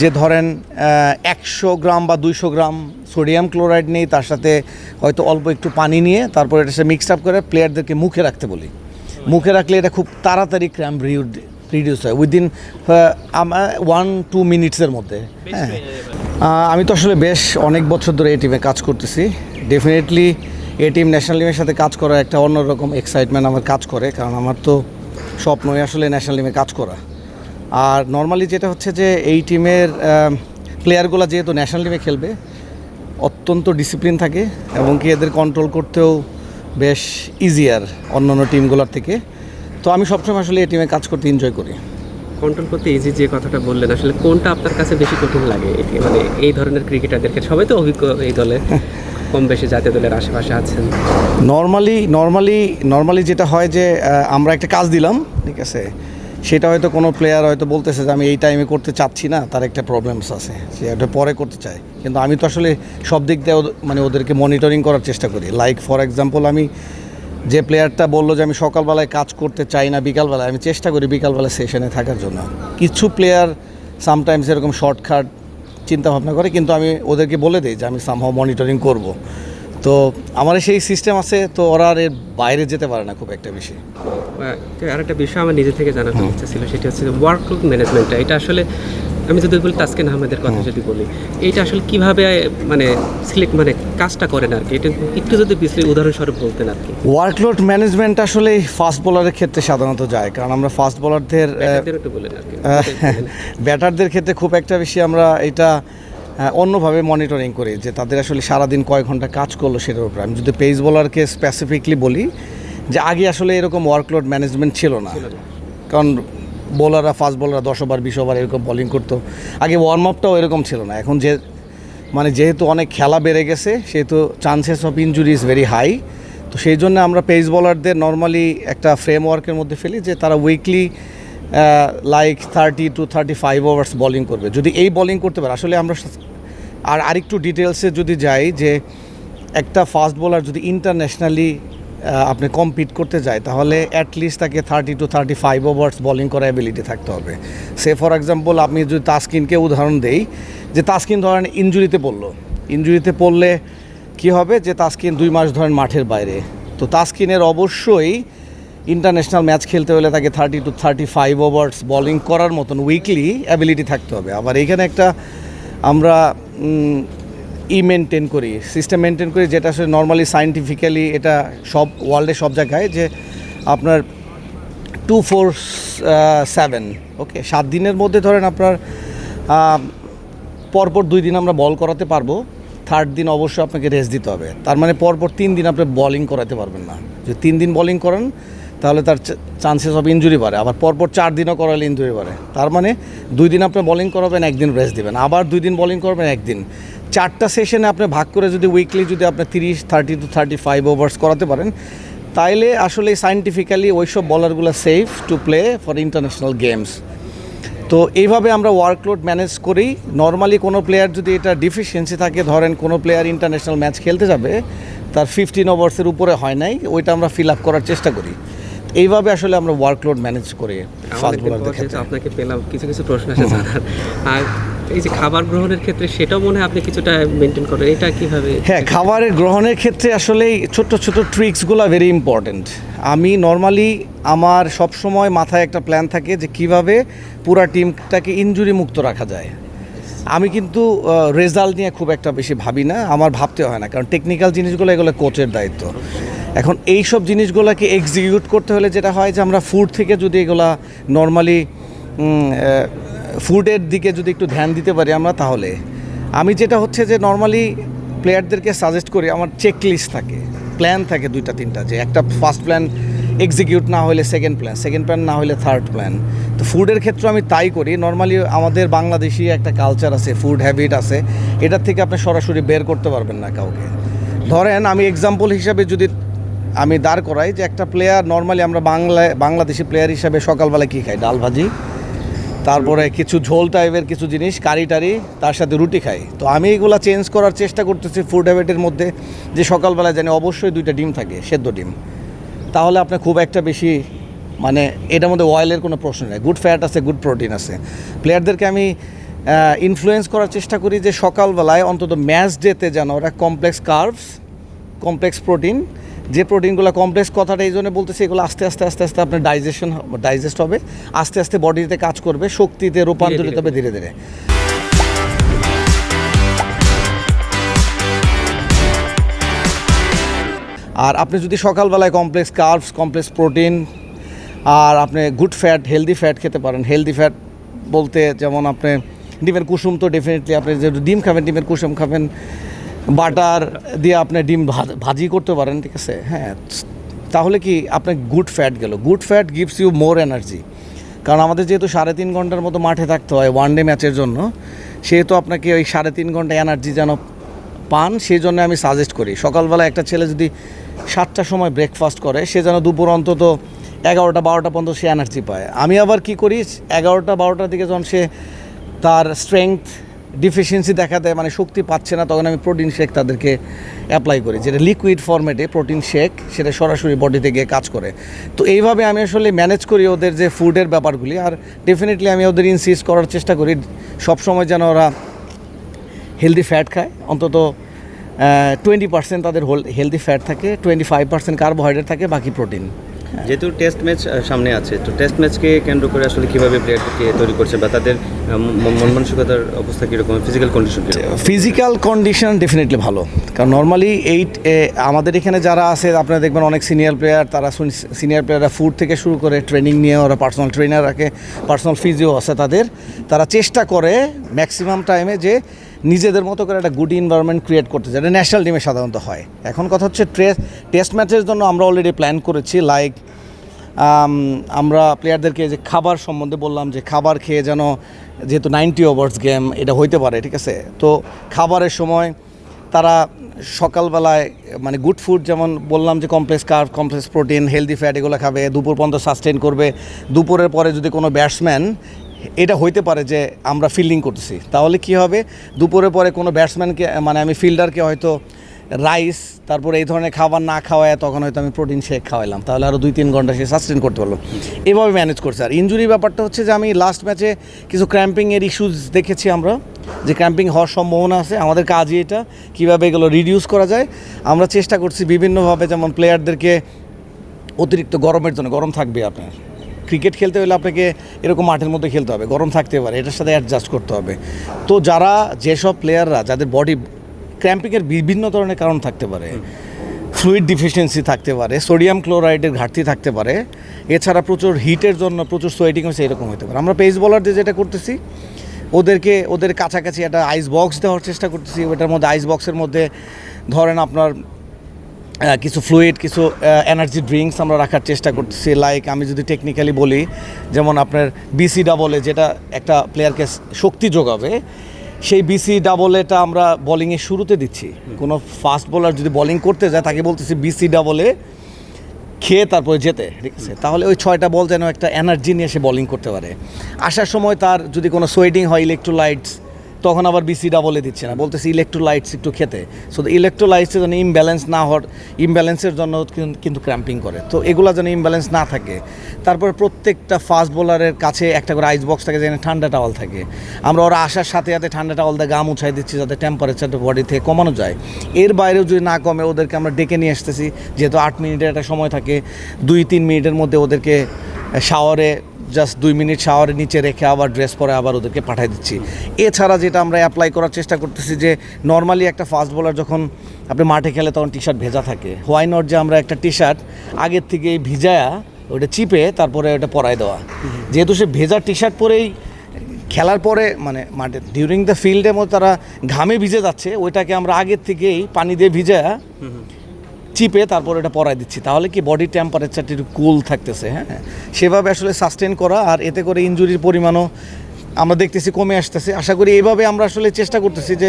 যে ধরেন একশো গ্রাম বা দুইশো গ্রাম সোডিয়াম ক্লোরাইড নেই তার সাথে হয়তো অল্প একটু পানি নিয়ে তারপর এটা সে মিক্সড আপ করে প্লেয়ারদেরকে মুখে রাখতে বলি। মুখে রাখলে এটা খুব তাড়াতাড়ি ক্র্যাম রিডিউস হয়। উইদিন ওয়ান টু মিনিটসের মধ্যে। হ্যাঁ। আমি তো আসলে বেশ অনেক বছর ধরে এই টিমে কাজ করতেছি। ডেফিনেটলি এই টিম ন্যাশনাল টিমের সাথে কাজ করা একটা অন্যরকম এক্সাইটমেন্ট আমার কাজ করে কারণ আমার তো স্বপ্নই আসলে ন্যাশনাল টিমে কাজ করা। আর নর্মালি যেটা হচ্ছে যে এই টিমের প্লেয়ারগুলো যেহেতু ন্যাশনাল টিমে খেলবে অত্যন্ত ডিসিপ্লিন থাকে এবং কি এদের কন্ট্রোল করতেও বেশ ইজিয়ার অন্যান্য টিমগুলোর থেকে। তো আমি সবসময় আসলে এই টিমে কাজ করতে এনজয় করি। কন্ট্রোল করতে ইজি যে কথাটা বললেন আসলে কোনটা আপনার কাছে বেশি কঠিন লাগে? মানে এই ধরনের ক্রিকেটারদেরকে সবাই তো অভিজ্ঞ এই দলে কম বেশি জাতীয় দলের আশেপাশে আছেন। নর্মালি নর্মালি নর্মালি যেটা হয় যে আমরা একটা কাজ দিলাম ঠিক আছে? সেটা হয়তো কোনো প্লেয়ার হয়তো বলতেছে যে আমি এই টাইমে করতে চাচ্ছি না, তার একটা প্রবলেমস আছে। সে এটা পরে করতে চায়। কিন্তু আমি তো আসলে সব দিক দিয়ে মানে ওদেরকে মনিটরিং করার চেষ্টা করি। লাইক ফর এক্সাম্পল আমি যে প্লেয়ারটা বলল যে আমি সকালবেলায় কাজ করতে চাই না, বিকালবেলায় আমি চেষ্টা করি বিকালবেলা সেশনে থাকার জন্য। কিছু প্লেয়ার সামটাইমস এরকম শর্টকাট চিন্তাভাবনা করে, কিন্তু আমি ওদেরকে বলে দিই যে আমি সামহাও মনিটরিং করব। তো আমার সেই সিস্টেম আছে তো ওরা আর এর বাইরে যেতে পারে না খুব একটা বেশি। আর একটা বিষয় আমার নিজে থেকে জানার ইচ্ছা ছিল সেটা হচ্ছে ওয়ার্কলোড ম্যানেজমেন্টটা এটা আসলে আমি যদি বলি তাসকিন আহমেদের কথা যদি বলি এইটা আসলে কীভাবে মানে সিলেক্ট মানে কাজটা করেন আর কি? এটা একটু যদি বিশ্লেষণ উদাহরণস্বরূপ বলতেন আর কি। ওয়ার্কলোড ম্যানেজমেন্ট আসলে ফাস্ট বোলারের ক্ষেত্রে সাধারণত যায় কারণ আমরা ফাস্ট বোলারদের ব্যাটারদের ক্ষেত্রে খুব একটা বেশি আমরা এটা অন্যভাবে মনিটরিং করি যে তাদের আসলে সারাদিন কয় ঘণ্টা কাজ করল সেটার উপর। আমি যদি পেস বোলারকে স্পেসিফিকলি বলি যে আগে আসলে এরকম ওয়ার্কলোড ম্যানেজমেন্ট ছিল না। কারণ বোলাররা ফাস্ট বোলাররা দশ ওভার বিশ ওভার এরকম বোলিং করতো। আগে ওয়ার্ম আপটাও এরকম ছিল না। এখন যে মানে যেহেতু অনেক খেলা বেড়ে গেছে সেহেতু chances of injury is very high তো সেই জন্য আমরা পেস বোলারদের নর্মালি একটা ফ্রেমওয়ার্কের মধ্যে ফেলি যে তারা weekly like thirty two thirty five overs bowling করবে। যদি এই বোলিং করতে পারে, আসলে আমরা আর আরেকটু ডিটেলসে যদি যাই, যে একটা ফাস্ট বোলার যদি ইন্টারন্যাশনালি আপনি কম্পিট করতে যায়, তাহলে অ্যাটলিস্ট তাকে thirty two thirty five overs bowling করার অ্যাবিলিটি থাকতে হবে। সে ফর এক্সাম্পল আপনি যদি তাসকিনকে উদাহরণ দেই, যে তাসকিন ধরেন ইঞ্জুরিতে পড়ল। ইঞ্জুরিতে পড়লে কি হবে? যে তাসকিন দুই মাস ধরেন মাঠের বাইরে। তো তাসকিনের অবশ্যই ইন্টারন্যাশনাল ম্যাচ খেলতে হলে তাকে thirty two thirty five overs bowling করার মতন উইকলি অ্যাবিলিটি থাকতে হবে। আবার এইখানে একটা আমরা ই মেনটেন করি সিস্টেম মেনটেন করি যেটা আসলে নর্মালি সাইন্টিফিক্যালি এটা সব ওয়ার্ল্ডে সব জায়গায় যে আপনার টু ফোর সেভেন ওকে সাত দিনের মধ্যে ধরেন আপনার পরপর দুই দিন আমরা বল করাতে পারব। থার্ড দিন অবশ্যই আপনাকে রেস্ট দিতে হবে। তার মানে পরপর তিন দিন আপনি বলিং করাতে পারবেন না। যদি তিন দিন বলিং করেন তাহলে তার চান্সেস অফ ইনজুরি বাড়ে। আবার পরপর চার দিনও করালে ইনজুরি বাড়ে। তার মানে দুই দিন আপনি বলিং করাবেন, একদিন রেস্ট দিবেন। আবার দুই দিন বলিং করবেন, একদিন। চারটা সেশনে আপনি ভাগ করে যদি উইকলি যদি আপনি তিরিশ thirty two thirty five overs করাতে পারেন, তাইলে আসলে সাইন্টিফিক্যালি ওইসব বলারগুলো safe to play for international games তো এইভাবে আমরা ওয়ার্কলোড ম্যানেজ করি। নর্মালি কোনো প্লেয়ার যদি এটা ডিফিসিয়েন্সি থাকে, ধরেন কোনো প্লেয়ার ইন্টারন্যাশনাল ম্যাচ খেলতে যাবে, তার ফিফটিন ওভার্সের উপরে হয় নাই, ওইটা আমরা ফিল আপ করার চেষ্টা করি। এইভাবে আসলে আমরা ওয়ার্কলোড ম্যানেজ করে ফাস্ট বোলারদের ক্ষেত্রে। আপনাকে পেলাম কিছু কিছু প্রশ্ন আছে জানার আর এই যে খাবার গ্রহণের ক্ষেত্রে সেটাও মনে হয় আপনি কিছুটা মেনটেন করেন এটা কীভাবে হ্যাঁ খাবারের গ্রহণের ক্ষেত্রে আসলেই ছোট্ট ছোট ট্রিক্সগুলো ভেরি ইম্পর্ট্যান্ট আমি নর্মালি আমার সব সময় মাথায় একটা প্ল্যান থাকে যে কীভাবে পুরা টিমটাকে ইনজুরি মুক্ত রাখা যায়। আমি কিন্তু রেজাল্ট নিয়ে খুব একটা বেশি ভাবি না আমার ভাবতে হয় না কারণ টেকনিক্যাল জিনিসগুলো এগুলো কোচের দায়িত্ব। এখন এই সব জিনিসগুলোকে এক্সিকিউট করতে হলে যেটা হয় যে আমরা ফুড থেকে যদি এগুলা নর্মালি ফুডের দিকে যদি একটু ধ্যান দিতে পারি আমরা তাহলে। আমি যেটা হচ্ছে যে নর্মালি প্লেয়ারদেরকে সাজেস্ট করি, আমার চেক লিস্ট থাকে প্ল্যান থাকে দুইটা, তিনটা, যে একটা ফার্স্ট প্ল্যান এক্সিকিউট না হলে সেকেন্ড প্ল্যান সেকেন্ড প্ল্যান না হলে থার্ড প্ল্যান তো ফুডের ক্ষেত্রে আমি তাই করি নর্মালি আমাদের বাংলাদেশি একটা কালচার আছে ফুড হ্যাবিট আছে, এটার থেকে আপনি সরাসরি বের করতে পারবেন না কাউকে। ধরেন আমি এক্সাম্পল হিসাবে যদি আমি দাঁড় করাই যে একটা প্লেয়ার নর্মালি আমরা বাংলায় বাংলাদেশি প্লেয়ার হিসাবে সকালবেলা কী খাই? ডাল ভাজি, তারপরে কিছু ঝোল টাইপের কিছু জিনিস, কারি টারি, তার সাথে রুটি খাই। তো আমি এগুলা চেঞ্জ করার চেষ্টা করতেছি ফুড হ্যাবিটের মধ্যে, যে সকালবেলায় জানি অবশ্যই দুইটা ডিম থাকে, সেদ্ধ ডিম। তাহলে আপনার খুব একটা বেশি মানে এটার মধ্যে অয়েলের কোনো প্রশ্ন নেই। গুড ফ্যাট আছে গুড প্রোটিন আছে। প্লেয়ারদেরকে আমি ইনফ্লুয়েন্স করার চেষ্টা করি যে সকালবেলায় অন্তত ম্যাচ ডেতে যেন ওরা কমপ্লেক্স কার্ভস কমপ্লেক্স প্রোটিন যে প্রোটিনগুলো কমপ্লেক্স কথাটা এই জন্য বলতেছি এগুলো আস্তে আস্তে আস্তে আস্তে আপনার ডাইজেশন ডাইজেস্ট হবে আস্তে আস্তে বডিতে কাজ করবে শক্তিতে রূপান্তরিত হবে ধীরে ধীরে আর আপনি যদি সকালবেলায় কমপ্লেক্স কার্বস কমপ্লেক্স প্রোটিন আর আপনি গুড ফ্যাট হেলদি ফ্যাট খেতে পারেন হেলদি ফ্যাট বলতে যেমন আপনি ডিমের কুসুম তো ডেফিনেটলি আপনি যে ডিম খাবেন ডিমের কুসুম খাবেন বাটার দিয়ে আপনি ডিম ভাজ- করতে পারেন, ঠিক আছে? হ্যাঁ তাহলে কি আপনার গুড ফ্যাট গেল। Good fat gives you more energy কারণ আমাদের যেহেতু সাড়ে তিন ঘণ্টার মতো মাঠে থাকতে হয় ওয়ান ডে ম্যাচের জন্য, সেহেতু আপনাকে ওই সাড়ে তিন ঘণ্টা এনার্জি যেন পান, সেই জন্য আমি সাজেস্ট করি। সকালবেলা একটা ছেলে যদি সাতটার সময় ব্রেকফাস্ট করে, সে যেন দুপুর অন্তত এগারোটা, বারোটা পর্যন্ত সে এনার্জি পায়। আমি আবার কি করি, এগারোটা, বারোটার দিকে যখন সে তার স্ট্রেংথ ডিফিসিয়েন্সি দেখা দেয় মানে শক্তি পাচ্ছে না, তখন আমি প্রোটিন শেক তাদেরকে অ্যাপ্লাই করি, যেটা লিকুইড ফরম্যাটে প্রোটিন শেক সেটা সরাসরি বডিতে গিয়ে কাজ করে। তো এইভাবে আমি আসলে ম্যানেজ করি ওদের যে ফুডের ব্যাপারগুলি, আর ডেফিনেটলি আমি ওদের ইনসিস্ট করার চেষ্টা করি, সবসময় যেন ওরা হেলদি ফ্যাট খায়। অন্তত টোয়েন্টি পার্সেন্ট তাদের হেলদি ফ্যাট থাকে টোয়েন্টি ফাইভ পার্সেন্ট কার্বোহাইড্রেট থাকে, বাকি প্রোটিন যেহেতু টেস্ট ম্যাচ সামনে আছে, তো টেস্ট ম্যাচকে কেন্দ্র করে আসলে কীভাবে প্লেয়ারকে তৈরি করছে বা তাদের মন- মন, মানসিকতার অবস্থা কীরকম physical condition physical condition definitely ভালো। কারণ নর্মালি এই আমাদের এখানে যারা আছে, আপনারা দেখবেন অনেক সিনিয়র প্লেয়ার তারা সিনিয়র প্লেয়াররা ফুড থেকে শুরু করে ট্রেনিং নিয়ে ওরা পার্সোনাল ট্রেনার রাখে পার্সোনাল ফিজিও আছে তাদের। তারা চেষ্টা করে ম্যাক্সিমাম টাইমে যে নিজেদের মতো করে একটা গুড এনভায়রনমেন্ট ক্রিয়েট করতে যেটা ন্যাশনাল টিমে সাধারণত হয়। এখন কথা হচ্ছে টেস্ট ম্যাচের জন্য আমরা অলরেডি প্ল্যান করেছি লাইক আমরা প্লেয়ারদেরকে যে খাবার সম্বন্ধে বললাম যে খাবার খেয়ে যেন যেহেতু নাইনটি ওভার্স গেম এটা হইতে পারে, ঠিক আছে? তো খাবারের সময় তারা সকালবেলায় মানে গুড ফুড যেমন বললাম যে complex carb complex protein healthy fat এগুলো খাবে, দুপুর পর্যন্ত সাস্টেন করবে। দুপুরের পরে যদি কোনো ব্যাটসম্যান এটা হইতে পারে যে আমরা ফিল্ডিং করতেছি। তাহলে কি হবে? দুপুরে পরে কোনো ব্যাটসম্যানকে মানে আমি ফিল্ডারকে হয়তো রাইস তারপরে এই ধরনের খাবার না খাওয়ায় তখন হয়তো আমি প্রোটিন শেক খাওয়াইলাম। তাহলে আরও দুই তিন ঘণ্টা সে সাস্টেন করতে পারল এভাবে ম্যানেজ করছে। আর ইঞ্জুরি ব্যাপারটা হচ্ছে যে আমি লাস্ট ম্যাচে কিছু ক্র্যাম্পিংয়ের ইস্যুজ দেখেছি আমরা, যে ক্র্যাম্পিং হওয়ার সম্ভাবনা আছে। আমাদের কাজই এটা, কীভাবে এগুলো রিডিউস করা যায়। আমরা চেষ্টা করছি বিভিন্নভাবে যেমন প্লেয়ারদেরকে অতিরিক্ত গরমের জন্য, গরম থাকবে আপনার। ক্রিকেট খেলতে হলে আপনাকে এরকম মাঠের মধ্যে খেলতে হবে, গরম থাকতে পারে, এটার সাথে অ্যাডজাস্ট করতে হবে। তো যারা যেসব প্লেয়াররা যাদের বডি ক্র্যাম্পিংয়ের বিভিন্ন ধরনের কারণ থাকতে পারে ফ্লুইড ডিফিসিয়েন্সি থাকতে পারে সোডিয়াম ক্লোরাইডের ঘাটতি থাকতে পারে, এছাড়া প্রচুর হিটের জন্য প্রচুর সোয়েটিং হচ্ছে এরকম হতে পারে। আমরা পেস বলারদের যেটা করতেছি, ওদেরকে, ওদের কাছাকাছি একটা আইস বক্স দেওয়ার চেষ্টা করতেছি, ওটার মধ্যে আইস বক্সের মধ্যে ধরেন আপনার কিছু ফ্লুইড কিছু এনার্জি ড্রিঙ্কস আমরা রাখার চেষ্টা করতেছি। লাইক আমি যদি টেকনিক্যালি বলি, যেমন আপনার বিসি ডাবলে যেটা একটা প্লেয়ারকে শক্তি যোগাবে, সেই বিসি ডাবলেটা আমরা বোলিংয়ের শুরুতে দিচ্ছি। কোনো ফাস্ট বোলার যদি বোলিং করতে যায়, তাকে বলতেছি বিসি ডাবলে খেয়ে তারপরে যেতে, ঠিক আছে? তাহলে ওই ছয়টা বল যেন একটা এনার্জি নিয়ে সে বোলিং করতে পারে। আসার সময় তার যদি কোনো সোয়েটিং হয় ইলেকট্রোলাইটস তখন আবার বিসি ডাবলে দিচ্ছে না। বলতেছে ইলেকট্রোলাইটস একটু খেতে। সো ইলেকট্রোলাইটসের জন্য ইমব্যালেন্স না হওয়ার ইমব্যালেন্সের জন্য কিন- কিন্তু ক্র্যাম্পিং করে। তো এগুলো যেন ইমব্যালেন্স না থাকে। তারপর প্রত্যেকটা ফাস্ট বোলারের কাছে একটা করে আইস বক্স থাকে যেখানে ঠান্ডা টাওয়াল থাকে। আমরা ওরা আসার সাথে সাথে ঠান্ডা টাওয়াল দিয়ে গা মুছাই দিচ্ছি যাতে টেম্পারেচারটা বডি থেকে কমানো যায়। এর বাইরেও যদি না কমে, ওদেরকে আমরা ডেকে নিয়ে আসতেছি। যেহেতু আট মিনিটের একটা সময় থাকে দুই তিন মিনিটের মধ্যে ওদেরকে শাওয়ারে জাস্ট দুই মিনিট শাওয়ারে নিচে রেখে আবার ড্রেস পরে আবার ওদেরকে পাঠিয়ে দিচ্ছি। এছাড়া যেটা আমরা অ্যাপ্লাই করার চেষ্টা করতেছি যে নর্মালি একটা ফাস্ট বোলার যখন আপনি মাঠে খেলে তখন টি শার্ট ভেজা থাকে। হোয়াই নট যে আমরা একটা টি শার্ট আগের থেকে ভিজায়া ওটা চিপে তারপরে ওটা পরায় দেওয়া। যেহেতু সে ভেজা টি শার্ট পরেই খেলার পরে মানে মাঠে ডিউরিং দ্য ফিল্ডের মধ্যে তারা ঘামে ভিজে যাচ্ছে, ওইটাকে আমরা আগের থেকেই পানি দিয়ে ভিজা চিপে তারপর এটা পরাই দিচ্ছি। তাহলে কি বডি টেম্পারেচারটি একটু কুল থাকতেছে হ্যাঁ? সেভাবে আসলে সাস্টেন করা আর এতে করে ইঞ্জুরির পরিমাণও আমরা দেখতেছি কমে আসতেছে। আশা করি এইভাবে আমরা আসলে চেষ্টা করতেছি যে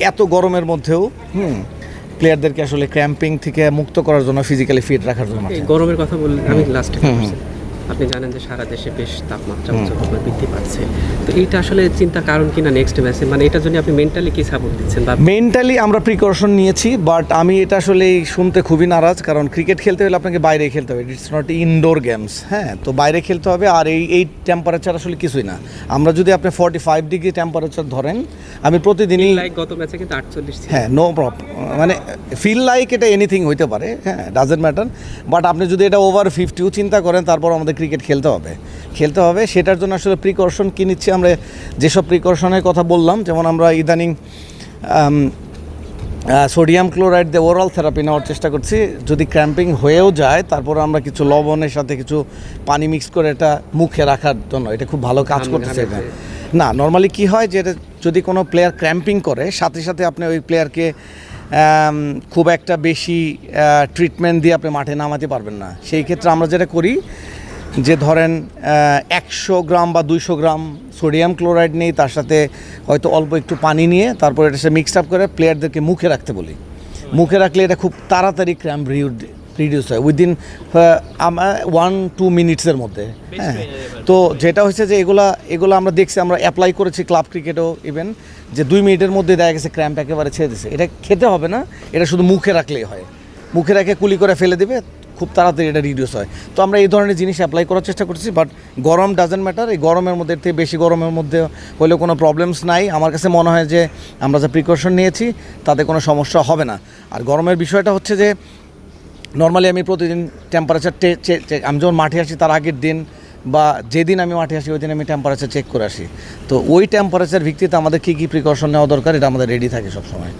এত গরমের মধ্যেও হুম প্লেয়ারদেরকে আসলে ক্র্যাম্পিং থেকে মুক্ত করার জন্য ফিজিক্যালি ফিট রাখার জন্য। গরমের কথা বললে আমি লাস্টে হুম, হুম। আপনি জানেন যে সারা দেশে বেশ তাপমাত্রা উচ্চতাপনা বৃদ্ধি পাচ্ছে। তো এইটা আসলে চিন্তা কারণ কিনা নেক্সট ম্যাচে মানে এটার জন্য আপনি মেন্টালি কি সাপোর্ট দিচ্ছেন বা মেন্টালি আমরা প্রিকশন নিয়েছি বাট আমি এটা আসলে শুনতে খুবই নারাজ কারণ ক্রিকেট খেলতে হলে আপনাকে বাইরে খেলতে হবে। ইটস নট ইনডোর গেমস হ্যাঁ? তো বাইরে খেলতে হবে আর এই এই টেম্পারেচার আসলে কিছুই না। আমরা যদি আপনি ফর্টি ফাইভ ডিগ্রি টেম্পারেচার ধরেন আমি প্রতিদিনই লাইক গত ম্যাচে কিন্তু আটচল্লিশ হ্যাঁ নো প্রবলেম মানে ফিল লাইক এটা এনিথিং হইতে পারে হ্যাঁ ডাজেন্ট ম্যাটার বাট আপনি যদি এটা ওভার ফিফটিও চিন্তা করেন তারপর আমাদের ক্রিকেট খেলতে হবে। খেলতে হবে সেটার জন্য আসলে প্রিকশন কী নিচ্ছি আমরা যেসব প্রিকশনের কথা বললাম যেমন আমরা ইদানিং সোডিয়াম ক্লোরাইড দিয়ে ওরাল থেরাপি নেওয়ার চেষ্টা করছি। যদি ক্র্যাম্পিং হয়েও যায় তারপর আমরা কিছু লবণের সাথে কিছু পানি মিক্স করে এটা মুখে রাখার জন্য এটা খুব ভালো কাজ করতেছে এটা। না নর্মালি কি হয় যে যদি কোনো প্লেয়ার ক্র্যাম্পিং করে সাথে সাথে আপনি ওই প্লেয়ারকে খুব একটা বেশি ট্রিটমেন্ট দিয়ে আপনি মাঠে নামাতে পারবেন না। সেই ক্ষেত্রে আমরা যেটা করি যে ধরেন একশো গ্রাম বা দুইশো গ্রাম সোডিয়াম ক্লোরাইড নেই তার সাথে হয়তো অল্প একটু পানি নিয়ে তারপর এটা সে মিক্সড আপ করে প্লেয়ারদেরকে মুখে রাখতে বলি। মুখে রাখলে এটা খুব তাড়াতাড়ি ক্র্যাম্প রিডিউস হয়। উইদিন ওয়ান টু মিনিটসের মধ্যে। হ্যাঁ তো যেটা হচ্ছে যে এগুলা এগুলো আমরা দেখছি আমরা অ্যাপ্লাই করেছি ক্লাব ক্রিকেটও ইভেন যে দুই মিনিটের মধ্যে দেখা গেছে ক্র্যাম্প একেবারে ছেড়ে দিছে। এটা খেতে হবে না এটা শুধু মুখে রাখলেই হয়। মুখে রেখে কুলি করে ফেলে দিবে খুব তাড়াতাড়ি এটা রিডিউস হয়। তো আমরা এই ধরনের জিনিস অ্যাপ্লাই করার চেষ্টা করছি বাট গরম ডাজেন্ট ম্যাটার এই গরমের মধ্যে থেকে বেশি গরমের মধ্যে হলেও কোনো প্রবলেমস নাই। আমার কাছে মনে হয় যে, আমরা যে প্রিকশন নিয়েছি, তাতে কোনো সমস্যা হবে না। আর গরমের বিষয়টা হচ্ছে যে নর্মালি আমি প্রতিদিন টেম্পারেচার আমি যখন মাঠে আসি, তার আগের দিন বা যেদিন আমি মাঠে আসি ওই দিন আমি টেম্পারেচার চেক করে আসি। তো ওই টেম্পারেচার ভিত্তিতে আমাদের কী কী প্রিকশন নেওয়া দরকার, এটা আমাদের রেডি থাকে সবসময়।